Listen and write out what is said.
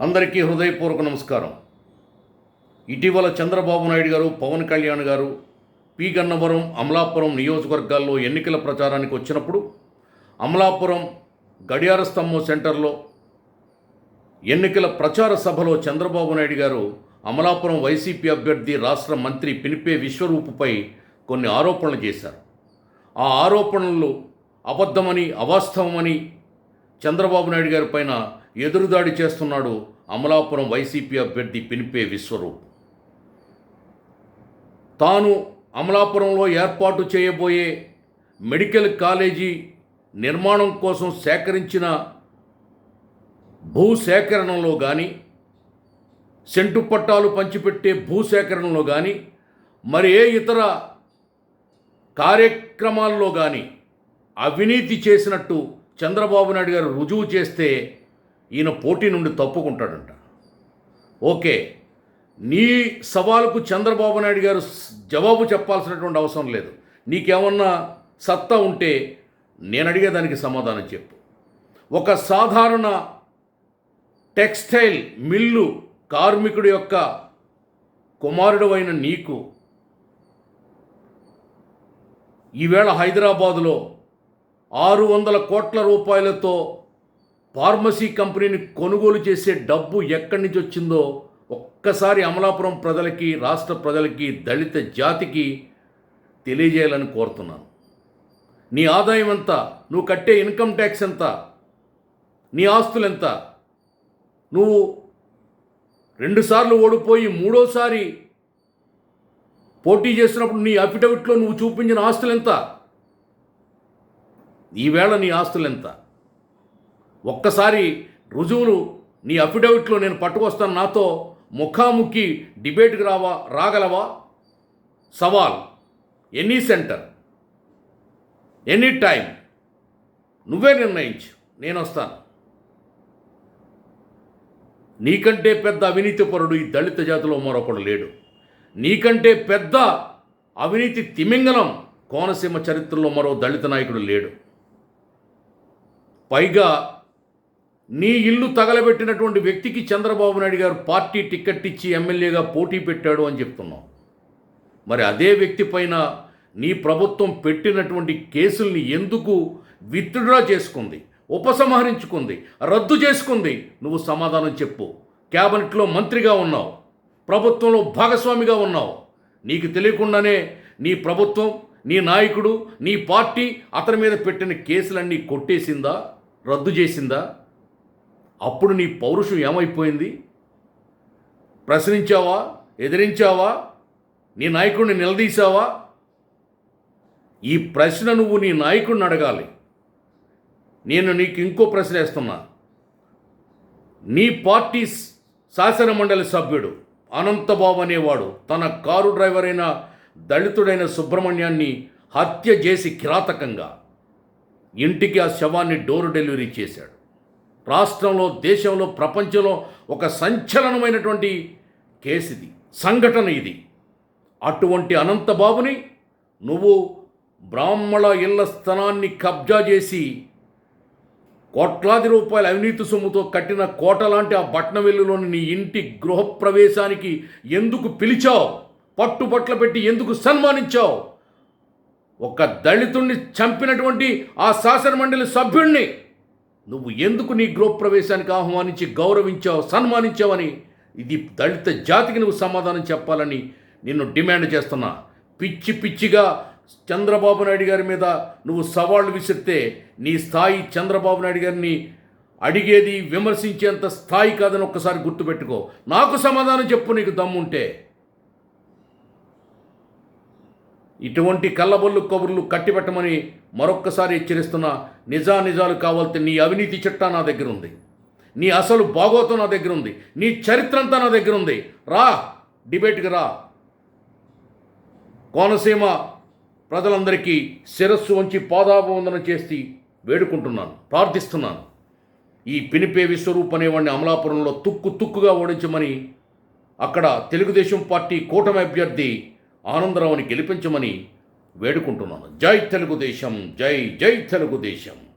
అందరికీ హృదయపూర్వక నమస్కారం. ఇటీవల చంద్రబాబు నాయుడు గారు పవన్ కళ్యాణ్ గారు పి. గన్నవరం అమలాపురం నియోజకవర్గాల్లో ఎన్నికల ప్రచారానికి వచ్చినప్పుడు అమలాపురం గడియార స్తంభం సెంటర్లో ఎన్నికల ప్రచార సభలో చంద్రబాబు నాయుడు గారు అమలాపురం వైసీపీ అభ్యర్థి రాష్ట్ర మంత్రి పినిపే విశ్వరూపుపై కొన్ని ఆరోపణలు చేశారు. ఆ ఆరోపణలు అబద్ధమని అవాస్తవమని చంద్రబాబు నాయుడు గారి పైన ఎదురుదాడి చేస్తున్నాడు అమలాపురం వైసీపీ అభ్యర్థి పినిపే విశ్వరూప్. తాను అమలాపురంలో ఏర్పాటు చేయబోయే మెడికల్ కాలేజీ నిర్మాణం కోసం సేకరించిన భూసేకరణలో కానీ సెంటు పట్టాలు పంచిపెట్టే భూసేకరణలో కానీ మరి ఏ ఇతర కార్యక్రమాల్లో కానీ అవినీతి చేసినట్టు చంద్రబాబు నాయుడు గారు రుజువు చేస్తే ఈయన పోటీ నుండి తప్పుకుంటాడంట. ఓకే నీ సవాలుకు చంద్రబాబు నాయుడు గారు జవాబు చెప్పాల్సినటువంటి అవసరం లేదు. నీకేమన్నా సత్తా ఉంటే నేను అడిగేదానికి సమాధానం చెప్పు. ఒక సాధారణ టెక్స్టైల్ మిల్లు కార్మికుడి యొక్క కుమారుడు అయిన నీకు ఈవేళ హైదరాబాదులో ఆరు వందల కోట్ల రూపాయలతో ఫార్మసీ కంపెనీని కొనుగోలు చేసే డబ్బు ఎక్కడి నుంచి వచ్చిందో ఒక్కసారి అమలాపురం ప్రజలకి రాష్ట్ర ప్రజలకి దళిత జాతికి తెలియజేయాలని కోరుతున్నాను. నీ ఆదాయం ఎంత? నువ్వు కట్టే ఇన్కమ్ ట్యాక్స్ ఎంత? నీ ఆస్తులు ఎంత? నువ్వు రెండుసార్లు ఓడిపోయి మూడోసారి పోటీ చేసినప్పుడు నీ అఫిడవిట్లో నువ్వు చూపించిన ఆస్తులు ఎంత? ఈవేళ నీ ఆస్తులు ఎంత? ఒక్కసారి రుజువులు నీ అఫిడవిట్లో నేను పట్టుకొస్తాను నాతో ముఖాముఖి డిబేట్కి రావా రాగలవా? సవాల్. Any center. Any time. నువ్వే నిర్ణయించు. నేను వస్తాను నీకంటే పెద్ద అవినీతిపరుడు ఈ దళిత జాతిలో మరొకడు లేడు. నీకంటే పెద్ద అవినీతి తిమింగలం కోనసీమ చరిత్రలో మరో దళిత నాయకుడు లేడు. పైగా నీ ఇల్లు తగలబెట్టినటువంటి వ్యక్తికి చంద్రబాబు నాయుడు గారు పార్టీ టికెట్ ఇచ్చి ఎమ్మెల్యేగా పోటీ పెట్టాడు అని చెప్తున్నాం. మరి అదే వ్యక్తి పైన నీ ప్రభుత్వం పెట్టినటువంటి కేసుల్ని ఎందుకు విత్డ్రా చేసుకుంది ఉపసంహరించుకుంది రద్దు చేసుకుంది? నువ్వు సమాధానం చెప్పు. క్యాబినెట్లో మంత్రిగా ఉన్నావు ప్రభుత్వంలో భాగస్వామిగా ఉన్నావు. నీకు తెలియకుండానే నీ ప్రభుత్వం నీ నాయకుడు నీ పార్టీ అతని మీద పెట్టిన కేసులన్నీ కొట్టేసిందా రద్దు చేసిందా? అప్పుడు నీ పౌరుషం ఏమైపోయింది? ప్రశ్నించావా? ఎదిరించావా? నీ నాయకుడిని నిలదీశావా? ఈ ప్రశ్న నువ్వు నీ నాయకుడిని అడగాలి. నేను నీకు ఇంకో ప్రశ్న వేస్తున్నా. నీ పార్టీ శాసనమండలి శాసన మండలి సభ్యుడు అనంతబాబు అనేవాడు తన కారు డ్రైవర్ అయిన దళితుడైన సుబ్రహ్మణ్యాన్ని హత్య చేసి కిరాతకంగా ఇంటికి ఆ శవాన్ని డోర్ డెలివరీ చేశాడు. రాష్ట్రంలో దేశంలో ప్రపంచంలో ఒక సంచలనమైనటువంటి కేసు ఇది సంఘటన ఇది. అటువంటి అనంతబాబుని నువ్వు బ్రాహ్మణ ఇళ్ళ స్థలాన్ని కబ్జా చేసి కోట్లాది రూపాయల అవినీతి సొమ్ముతో కట్టిన కోట లాంటి ఆ బట్నవెల్లులోని నీ ఇంటి గృహప్రవేశానికి ఎందుకు పిలిచావు? పట్టుబట్ల పెట్టి ఎందుకు సన్మానించావు? ఒక దళితుణ్ణి చంపినటువంటి ఆ శాసనమండలి సభ్యుణ్ణి నువ్వు ఎందుకు నీ గృహప్రవేశానికి ఆహ్వానించి గౌరవించావు సన్మానించావని ఇది దళిత జాతికి నువ్వు సమాధానం చెప్పాలని నిన్ను డిమాండ్ చేస్తున్నా. పిచ్చి పిచ్చిగా చంద్రబాబు నాయుడు గారి మీద నువ్వు సవాళ్ళు విసిరితే నీ స్థాయి చంద్రబాబు నాయుడు గారిని అడిగేది విమర్శించేంత స్థాయి కాదని ఒక్కసారి గుర్తుపెట్టుకో. నాకు సమాధానం చెప్పు నీకు దమ్ముంటే. ఇటువంటి కళ్ళబొల్లు కబుర్లు కట్టిపెట్టమని మరొక్కసారి హెచ్చరిస్తున్నా నిజా నిజాలు కావాల్సి నీ అవినీతి చిట్టా నా దగ్గర ఉంది. నీ అసలు భాగోతం నా దగ్గర ఉంది. నీ చరిత్ర అంతా నా దగ్గర ఉంది. రా డిబేట్కి రా. కోనసీమ ప్రజలందరికీ శిరస్సు వంచి పాదాభివందనం చేసి వేడుకుంటున్నాను ప్రార్థిస్తున్నాను. ఈ పినిపే విశ్వరూప్ అనేవాడిని అమలాపురంలో తుక్కు తుక్కుగా ఓడించమని అక్కడ తెలుగుదేశం పార్టీ కూటమి అభ్యర్థి ఆనందరావుని గెలిపించమని వేడుకుంటున్నాను. జై తెలుగుదేశం జై జై తెలుగుదేశం.